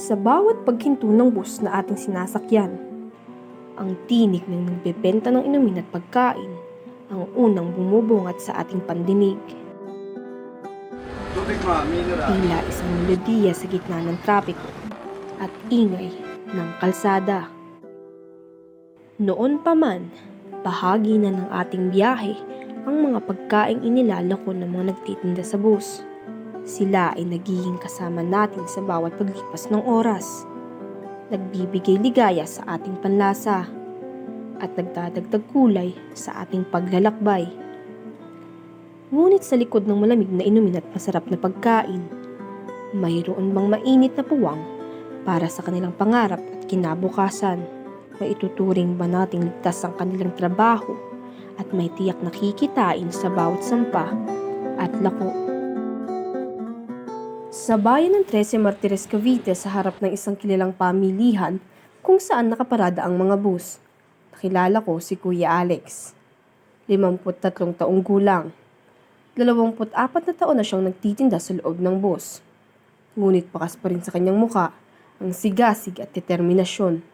Sa bawat paghinto ng bus na ating sinasakyan, ang tinig ng nagbebenta ng inumin at pagkain ang unang bumubungat sa ating pandinig. Tila isang melodiya sa gitna ng trapiko at ingay ng kalsada. Noon pa man, bahagi na ng ating biyahe ang mga pagkaing inilalako ng mga nagtitinda sa bus. Sila ay nagiging kasama natin sa bawat paglipas ng oras. Nagbibigay ligaya sa ating panlasa at nagdadagdag kulay sa ating paglalakbay. Ngunit sa likod ng malamig na inumin at masarap na pagkain, mayroon bang mainit na puwang para sa kanilang pangarap at kinabukasan? Maituturing ba nating ligtas ang kanilang trabaho at may tiyak na kikitain sa bawat sampa at lako? Sa bayan ng 13 Martires Cavite sa harap ng isang kilalang pamilihan kung saan nakaparada ang mga bus. Nakilala ko si Kuya Alex. 53 taong gulang. 24 na taon na siyang nagtitinda sa loob ng bus. Ngunit pakas pa rin sa kanyang muka ang sigasig at determinasyon.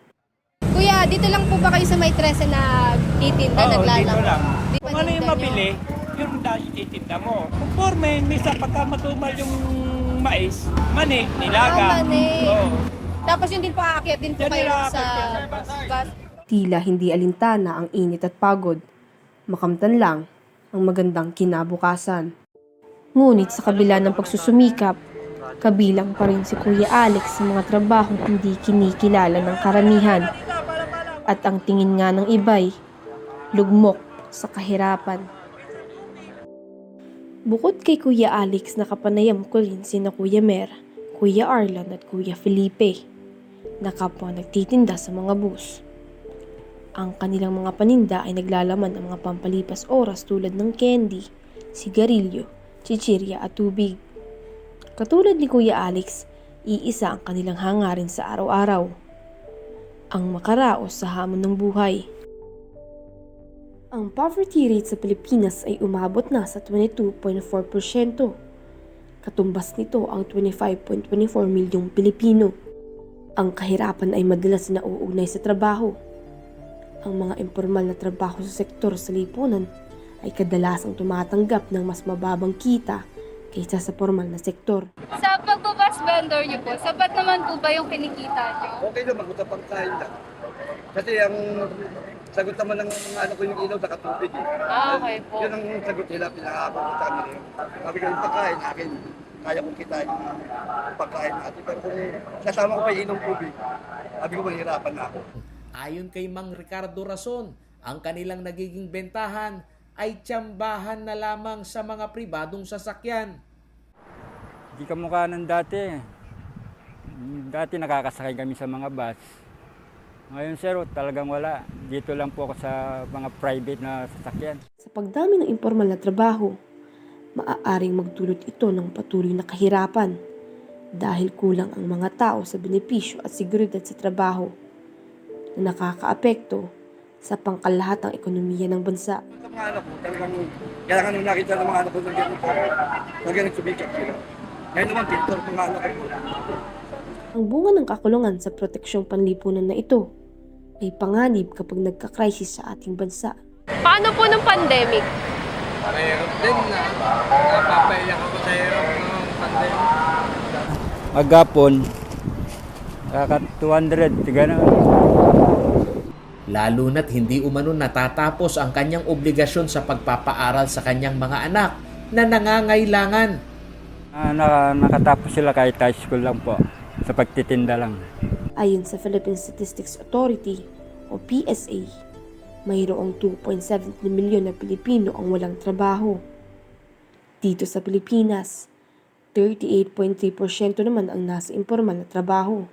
Kuya, dito lang po ba kayo sa may 13 na titinda, Oo, naglalako? dito lang. Di Kung ano yung mabili, yun dahil ititinda mo. Kung forme, misa pagka matumal yung mais, mani, nilaga. Ah, mani. Oo. Tapos yun din po aakyat din po Yan kayo nila sa bus. Tila hindi alintana ang init at pagod. Makamtan lang ang magandang kinabukasan. Ngunit sa kabila ng pagsusumikap, kabilang pa rin si Kuya Alex sa mga trabahong hindi kinikilala ng karamihan. At ang tingin nga ng iba'y lugmok sa kahirapan. Bukod kay Kuya Alex, nakapanayam ko rin sina Kuya Mer, Kuya Arlan at Kuya Felipe na nagtitinda sa mga bus. Ang kanilang mga paninda ay naglalaman ng mga pampalipas oras tulad ng candy, sigarilyo, chichirya at tubig. Katulad ni Kuya Alex, iisa ang kanilang hangarin sa araw-araw. Ang makaraos sa hamon ng buhay. Ang poverty rate sa Pilipinas ay umabot na sa 22.4%. Katumbas nito ang 25.24 milyong Pilipino. Ang kahirapan ay madalas na uugnay sa trabaho. Ang mga informal na trabaho sa sektor sa lipunan ay kadalasang tumatanggap ng mas mababang kita kaysa sa formal na sektor. Sa pagbabas vendor niyo po, sapat naman po ba yung kinikita niyo? Okay naman, kung pagkain lang. Kasi ang sagot naman ng mga anak ko yung ilaw sa katubig eh. Ah, okay po. Yun ang sagot nila, pinakabot ko sa kanila yun. Sabi ko yung pagkain, akin, kaya kong kitain yung pagkain natin. Pero kung kasama ko pa yung inom tubig, sabi ko mahirapan na ako. Ayon kay Mang Ricardo Rason, ang kanilang nagiging bentahan ay tsambahan na lamang sa mga pribadong sasakyan. Di kamukha ng dati. Dati nakakasakay kami sa mga bus. Ngayon sir, talagang wala. Dito lang po ako sa mga private na sasakyan. Sa pagdami ng informal na trabaho, maaaring magdulot ito ng patuloy na kahirapan dahil kulang ang mga tao sa benepisyo at seguridad sa trabaho na nakakaapekto sa pangkalahatang ekonomiya ng bansa. Sa mga anak ko, talagang kailangan nung nakita ng mga anak ko ng ganito, talagang nagsubikap sila. Ngayon naman, Victor, mga anak ko, Ang bunga ng kakulungan sa proteksyong panlipunan na ito ay panganib kapag nagka-crisis sa ating bansa. Paano po nung pandemic? Mahirap din na napapaiyak ako sa hirap ng pandemic. Magapon, kaka 200, gano'n. Lalo na't hindi umano natatapos ang kanyang obligasyon sa pagpapaaral sa kanyang mga anak na nangangailangan. Ah, naka, nakatapos sila kahit high school lang po, sa pagtitinda lang. Ayon sa Philippine Statistics Authority o PSA, mayroong 2.7 milyon na Pilipino ang walang trabaho. Dito sa Pilipinas, 38.3% naman ang nasa informal na trabaho.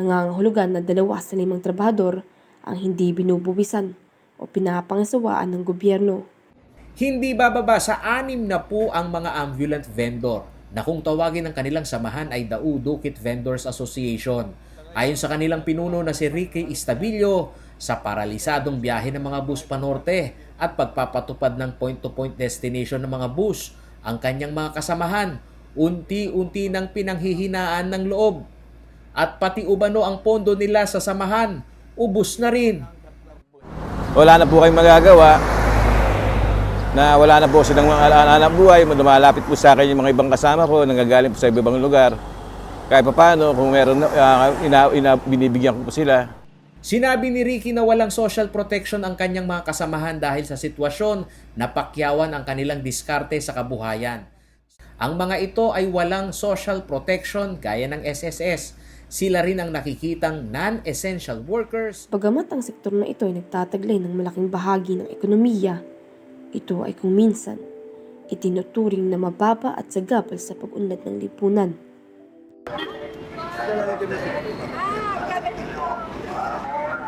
Nangangahulugan na dalawa sa limang trabahador ang hindi binubuwisan o pinapangasawaan ng gobyerno. Hindi bababa sa anim na po ang mga ambulant vendor na kung tawagin ng kanilang samahan ay Dau Dukit Vendors Association. Ayon sa kanilang pinuno na si Ricky Istabilio, sa paralisadong biyahe ng mga bus panorte at pagpapatupad ng point-to-point destination ng mga bus, ang kanyang mga kasamahan unti-unti nang pinanghihinaan ng loob At pati umano ang pondo nila sa samahan, ubus na rin. wala na po kayong magagawa na wala na po silang mga anak buhay, lumalapit po sa akin yung mga ibang kasama ko, nanggagaling po sa ibang lugar. Kahit pa paano, kung meron, uh, ina, ina, binibigyan ko po sila. Sinabi ni Ricky na walang social protection ang kanyang mga kasamahan dahil sa sitwasyon na pakyawan ang kanilang diskarte sa kabuhayan. Ang mga ito ay walang social protection gaya ng SSS. Sila rin ang nakikitang non-essential workers Bagamat ang sektor na ito ay nagtataglay ng malaking bahagi ng ekonomiya, ito ay kung minsan itinuturing na mababa at sagabal sa pag-unlad ng lipunan.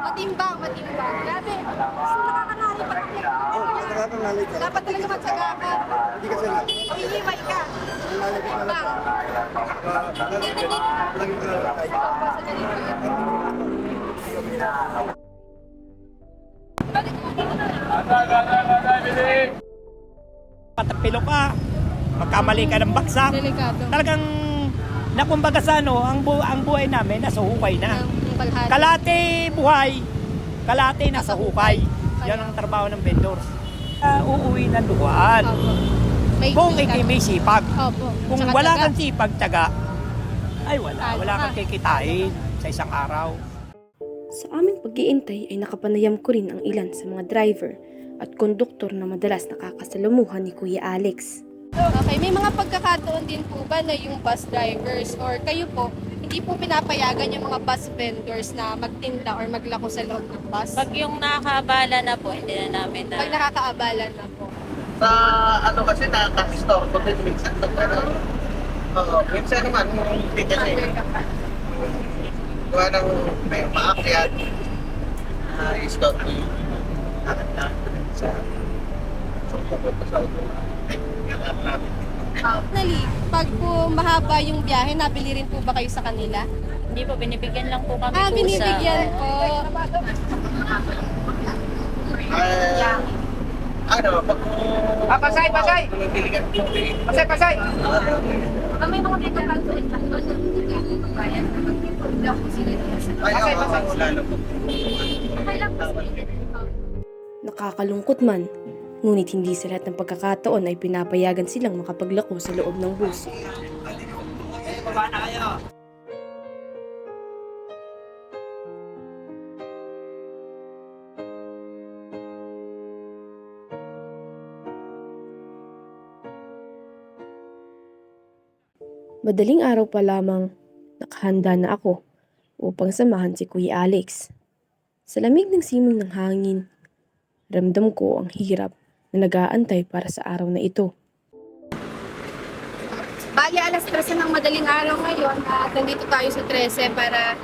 Matimbang, matimbang. Grabe. Gusto nakakanali pa rin. Nakakangalay ka. Dapat talaga matsaga ka. Hindi kasi na. Pahihimay ka. Nangalay ka na lang. Laging ka tayo. Patapilo ka, magkamali ka ng baksak. Delikado. Talagang, nakumbaga sa ano, ang, bu- ang buhay namin nasa hukay na. Ang. Kalate buhay, kalate nasa hukay. Yan ang trabaho ng vendors. Uh, uuwi ng luhaan. Opo. May Kung hindi may sipag. Opo. Kung Tsaka wala tiyaga. kang sipag, tiyaga, ay wala. Talo Wala ka. kang kikitain sa isang araw. Sa aming pag-iintay ay nakapanayam ko rin ang ilan sa mga driver at konduktor na madalas nakakasalamuhan ni Kuya Alex. Okay, may mga pagkakataon din po ba na yung bus drivers or kayo po, hindi po pinapayagan yung mga bus vendors na magtinda or maglako sa loob ng bus? Pag yung nakakaabala na po, hindi na namin na. Pag nakakaabala na po. Sa ano kasi nakaka-store ko din minsan. Pero, oo, minsan naman, hindi kasi. Gawa ng may maakyat. Uh, i-store ko yung anak na sa sa pupunta sa auto. Nali, pag po mahaba yung biyahe, nabili rin po ba kayo sa kanila? Hindi po, binibigyan lang po kami Ah, po binibigyan po. Ah, ano, pag Ah, pasay, pasay! Pasay, pasay! Ah, may mga pagkakataon na kayo. Nakakalungkot man, ngunit hindi sa lahat ng pagkakataon ay pinapayagan silang makapaglako sa loob ng bus. Madaling araw pa lamang, nakahanda na ako upang samahan si Kuya Alex. Sa lamig ng simong ng hangin, ramdam ko ang hirap na nag-aantay para sa araw na ito. Bali, alas 13 ng madaling araw ngayon at nandito tayo sa 13 para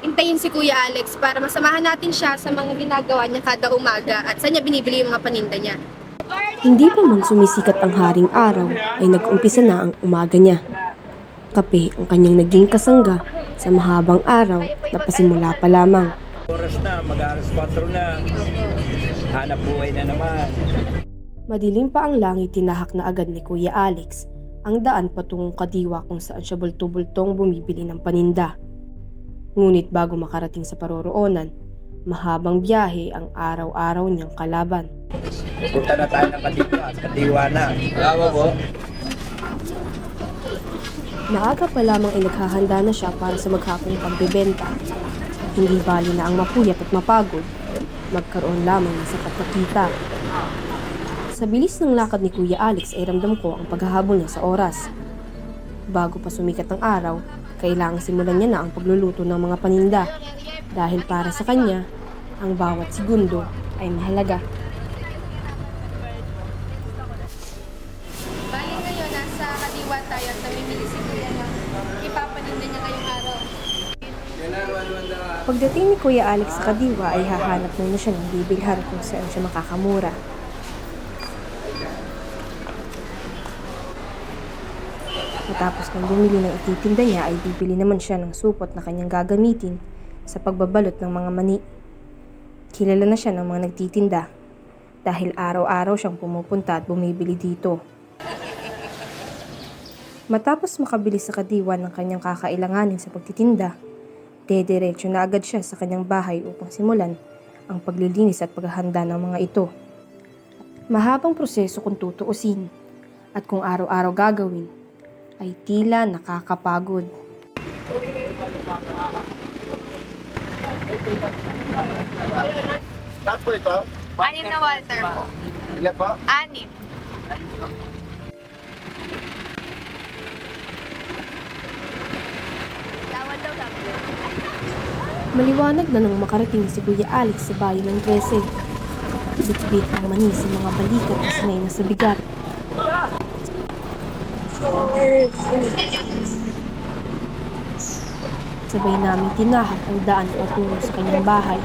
intayin si Kuya Alex para masamahan natin siya sa mga ginagawa niya kada umaga at saan niya binibili yung mga paninda niya. Hindi pa man sumisikat ang haring araw ay nag-umpisa na ang umaga niya. Kape ang kanyang naging kasangga sa mahabang araw na pasimula pa lamang. Oras na, mag-alas 4 na. Hanap buhay na naman. Madilim pa ang langit tinahak na agad ni Kuya Alex ang daan patungong kadiwa kung saan siya bulto-bultong bumibili ng paninda. Ngunit bago makarating sa paroroonan, mahabang biyahe ang araw-araw niyang kalaban. Punta na tayo ng kadiwa. Kadiwa na. Bravo po. Maaga pa lamang ay naghahanda na siya para sa maghapong pagbebenta. Hindi bali na ang mapuyat at mapagod, magkaroon lamang ng sapat na kita. Sa bilis ng lakad ni Kuya Alex ay ramdam ko ang paghahabol niya sa oras. Bago pa sumikat ang araw, kailangang simulan niya na ang pagluluto ng mga paninda. Dahil para sa kanya, ang bawat segundo ay mahalaga. Pagdating ni Kuya Alex sa Kadiwa ay hahanap muna siya ng bibilhan kung saan siya makakamura. Matapos ng bumili ng ititinda niya ay bibili naman siya ng supot na kanyang gagamitin sa pagbabalot ng mga mani. Kilala na siya ng mga nagtitinda dahil araw-araw siyang pumupunta at bumibili dito. Matapos makabili sa kadiwa ng kanyang kakailanganin sa pagtitinda, Dederecho na agad siya sa kanyang bahay upang simulan ang paglilinis at paghahanda ng mga ito. Mahabang proseso kung tutuusin at kung araw-araw gagawin ay tila nakakapagod. Po ito? Anim na Walter po. Ilan po? Anim. Lawan daw Maliwanag na nang makarating si Kuya Alex sa bayan ng 13. Bitbit ang mani sa mga balikat na sanay na sa bigat. Sabay namin tinahak ang daan patungo sa kanyang bahay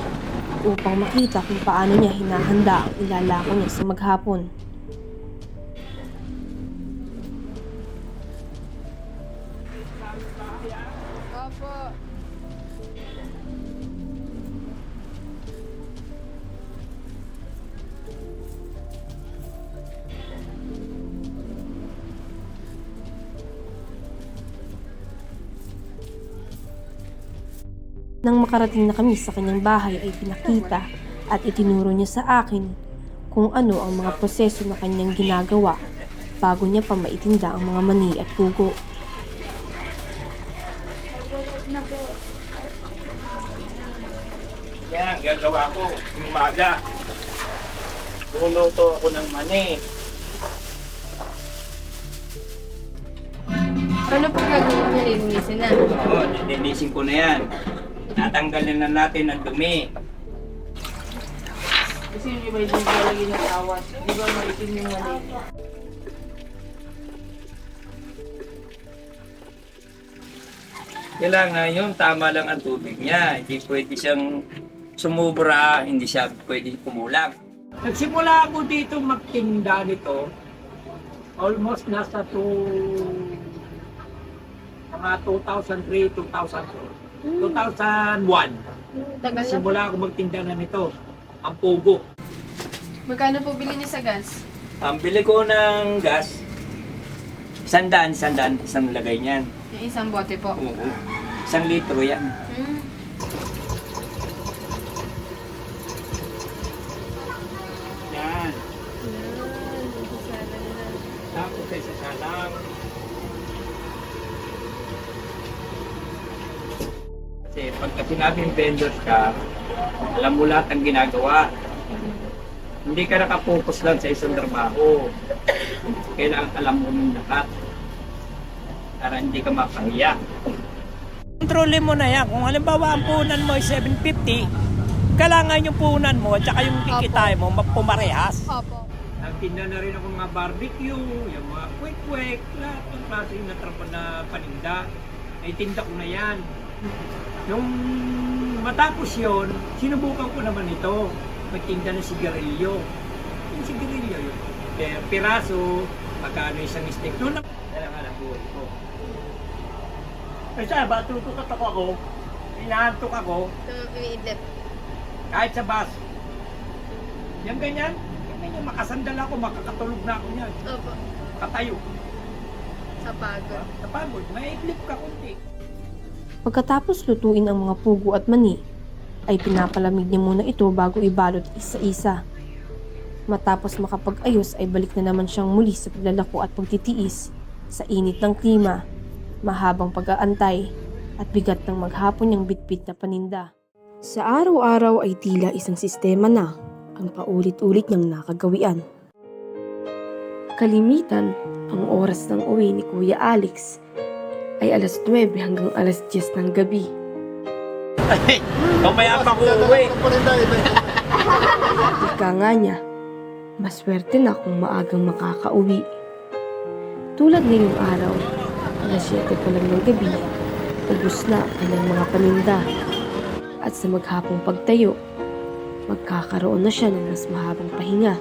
upang makita kung paano niya hinahanda ang ilalako niya sa maghapon. Nang makarating na kami sa kanyang bahay ay pinakita at itinuro niya sa akin kung ano ang mga proseso na kanyang ginagawa bago niya pa maitinda ang mga mani at pugo. Yan, gagawa ko. Umaga. Luluto ako ng mani. Ano po gagawin niya? Lilinisin na. Oo, nilinisin ko na yan. Tatanggalin na natin ang dumi. Kasi yung iba yung lalagay ng awas. Di ba maitim yung mali? Kailangan yun, tama lang ang tubig niya. Hindi pwede siyang sumubra, hindi siya pwede kumulang. Nagsimula ako dito magtinda nito. Almost nasa to mga 2003, 2004. 2001. Tagal na. Simula ako magtinda na nito. Ang pugo. Magkano po bili niya sa gas? Ang bili ko ng gas, sandaan, sandaan, isang lagay niyan. Yung isang bote po. Oo. Isang litro yan. Hmm. Yan. Tapos ay sasalang. Kasi pagka sinabing vendors ka, alam mo lahat ang ginagawa. Hindi ka nakapokus lang sa isang trabaho. Kailangan alam mo ng lahat. Para hindi ka mapahiya. Kontrolin mo na yan. Kung halimbawa ang punan mo ay 750, kailangan yung punan mo at saka yung kikitain mo mapumarehas. Opo. Nagtinda na rin ako mga barbecue, yung mga quick-quick, lahat ng klase na na paninda. Ay tinda ko na yan. Nung matapos yon, sinubukan ko naman ito. Magtinda ng sigarilyo. Yung sigarilyo yun. Per piraso, magkano isang stick. Noon na, kailangan ang buhay ko. Kasi ba, tutukat ako ako, inaantok ako, Ito umiidlip. kahit sa bus. Yan ganyan. Yan ganyan. Makasandal ako, makakatulog na ako niyan. Opo. Katayo. Sa pagod. Sa pagod, may iglip ka kunti. Pagkatapos lutuin ang mga pugo at mani, ay pinapalamig niya muna ito bago ibalot isa-isa. Matapos makapag-ayos ay balik na naman siyang muli sa paglalako at pagtitiis sa init ng klima, mahabang pag-aantay at bigat ng maghapon niyang bitbit na paninda. Sa araw-araw ay tila isang sistema na ang paulit-ulit niyang nakagawian. Kalimitan, ang oras ng uwi ni Kuya Alex ay alas 9 hanggang alas 10 ng gabi. Mamaya pa ko uwi. Ika nga niya, maswerte na kung maagang makakauwi. Tulad ngayong araw, alas 7 pa lang ng gabi, ubus na ang kanyang mga paninda. At sa maghapong pagtayo, magkakaroon na siya ng mas mahabang pahinga.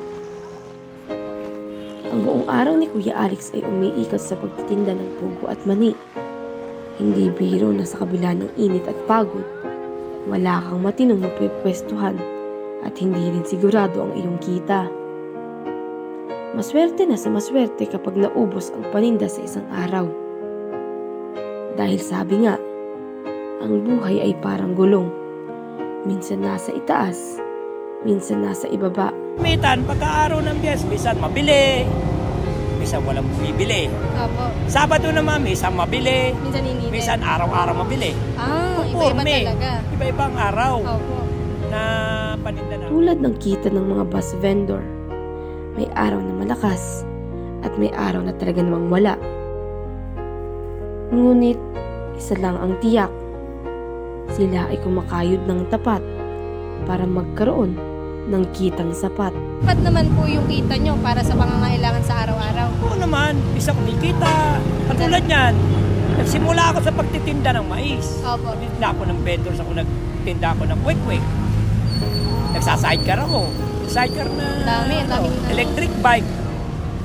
Ang buong araw ni Kuya Alex ay umiikat sa pagtitinda ng pugo at mani. Hindi biro na sa kabila ng init at pagod, wala kang matinong mapipwestuhan at hindi rin sigurado ang iyong kita. Maswerte na sa maswerte kapag naubos ang paninda sa isang araw. Dahil sabi nga, Ang buhay ay parang gulong. Minsan nasa itaas, minsan nasa ibaba. Mitan, pagka-araw ng biyes, minsan mabili, minsan walang bumibili. Opo. Sabado naman, minsan mabili, Minsan init. minsan araw-araw mabili. Ah, iba-iba talaga. Iba-ibang araw Opo. na paninda na. Tulad ng kita ng mga bus vendor, may araw na malakas at may araw na talaga namang wala. Ngunit, isa lang ang tiyak. Sila ay kumakayod ng tapat para magkaroon ng kitang sapat. Ba't naman po yung kita nyo para sa pangangailangan sa araw-araw? Oo naman, isa kumikita. Katulad niyan, nagsimula ako sa pagtitinda ng mais. Opo. Nagtinda ako ng vendors, ako nagtinda ako ng quick-quick. Nagsasidecar ako. Sidecar na Dami, ang dami. ano, electric bike.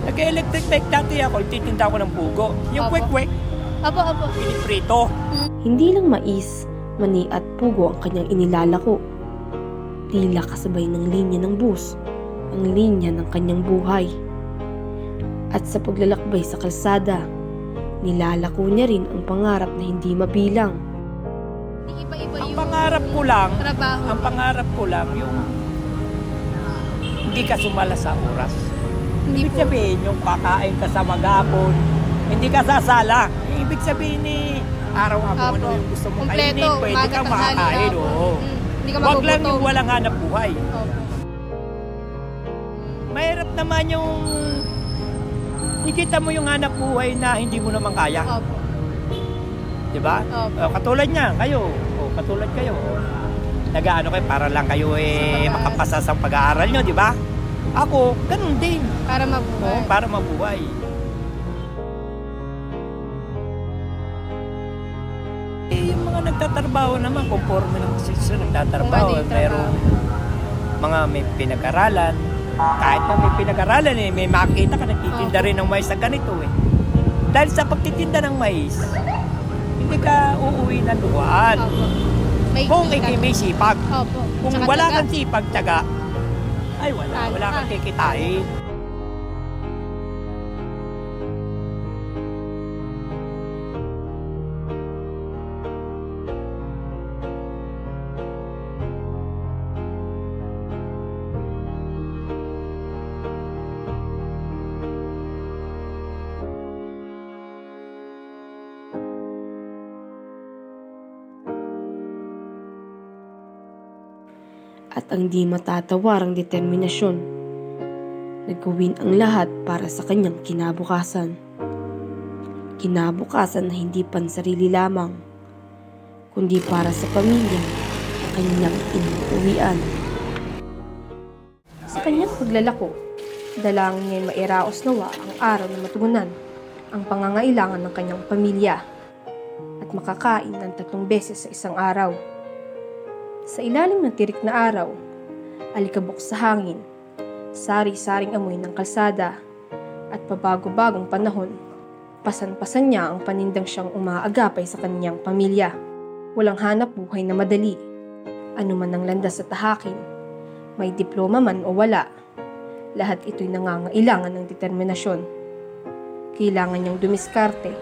Nag-electric bike dati ako, titinda ako ng pugo. Yung Opo. quick-quick, Opo, opo. piniprito. Hindi lang mais, mani at pugo ang kanyang inilalako. Tila kasabay ng linya ng bus, ang linya ng kanyang buhay. At sa paglalakbay sa kalsada, nilalako niya rin ang pangarap na hindi mabilang. Iba-iba Ang pangarap ko lang, trabaho. ang pangarap ko lang yung hindi ka sumala sa oras. Hindi Ibig po. sabihin, yung kakain ka sa magapon, hindi ka sasala. Ibig sabihin ni araw-araw ano yung gusto mong Kompleto, kainin, pwede kang makakain. Oo. Mm, Hindi ka Wag lang magugutom. yung walang hanap buhay. Opo. Mahirap naman yung nakita mo yung hanap buhay na hindi mo naman kaya. Opo. Di ba? Opo. O, katulad niya, kayo. O, katulad kayo. Nag-ano kayo para lang kayo eh Sa pag-aaral. makapasa sa pag-aaral nyo, di ba? Ako, ganun din. Para Oo, mabuhay. para mabuhay. Eh, yung mga nagtatrabaho naman, conforme ng sitwasyon, nagtatrabaho. Kung ano yung trabaho. Merong mga may pinag-aralan. Kahit na may pinag-aralan, eh, may makita ka, nagtitinda rin ng mais sa ganito eh. Dahil sa pagtitinda ng mais, hindi ka uuwi ng luwaan. Opo. May Kung ikay may sipag. Opo. Kung Tsaka wala tiyaga. kang sipag, tiyaga, ay wala, Talo wala ka. kang kikitain. At ang di matatawarang determinasyon na ang lahat para sa kanyang kinabukasan. Kinabukasan na hindi pansarili lamang, kundi para sa pamilya na kanyang inuuwian. Sa kanyang paglalako, dalangin niya mairaos nawa ang araw na matugunan ang pangangailangan ng kanyang pamilya at makakain ng tatlong beses sa isang araw. Sa ilalim ng tirik na araw, alikabok sa hangin, sari-saring amoy ng kalsada, at pabago-bagong panahon, pasan-pasan niya ang panindang siyang umaagapay sa kanyang pamilya. Walang hanap buhay na madali. Ano man ang landas sa tahakin, may diploma man o wala, lahat ito'y nangangailangan ng determinasyon. Kailangan niyang dumiskarte,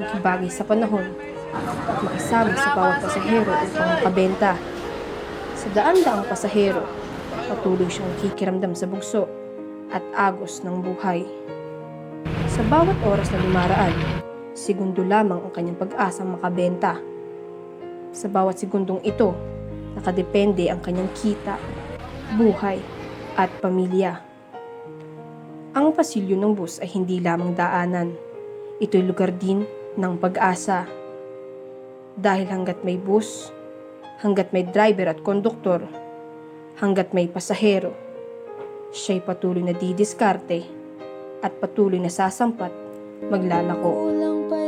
makibagay sa panahon, at makisama sa bawat pasahero upang makabenta. Sa daan-daang pasahero, patuloy siyang kikiramdam sa bugso at agos ng buhay. Sa bawat oras na lumaraan, segundo lamang ang kanyang pag-asang makabenta. Sa bawat segundong ito, nakadepende ang kanyang kita, buhay, at pamilya. Ang pasilyo ng bus ay hindi lamang daanan. Ito'y lugar din ng pag-asa dahil hanggat may bus, hanggat may driver at konduktor, hanggat may pasahero, siya'y patuloy na didiskarte at patuloy na sasampat maglalako. Kulang pa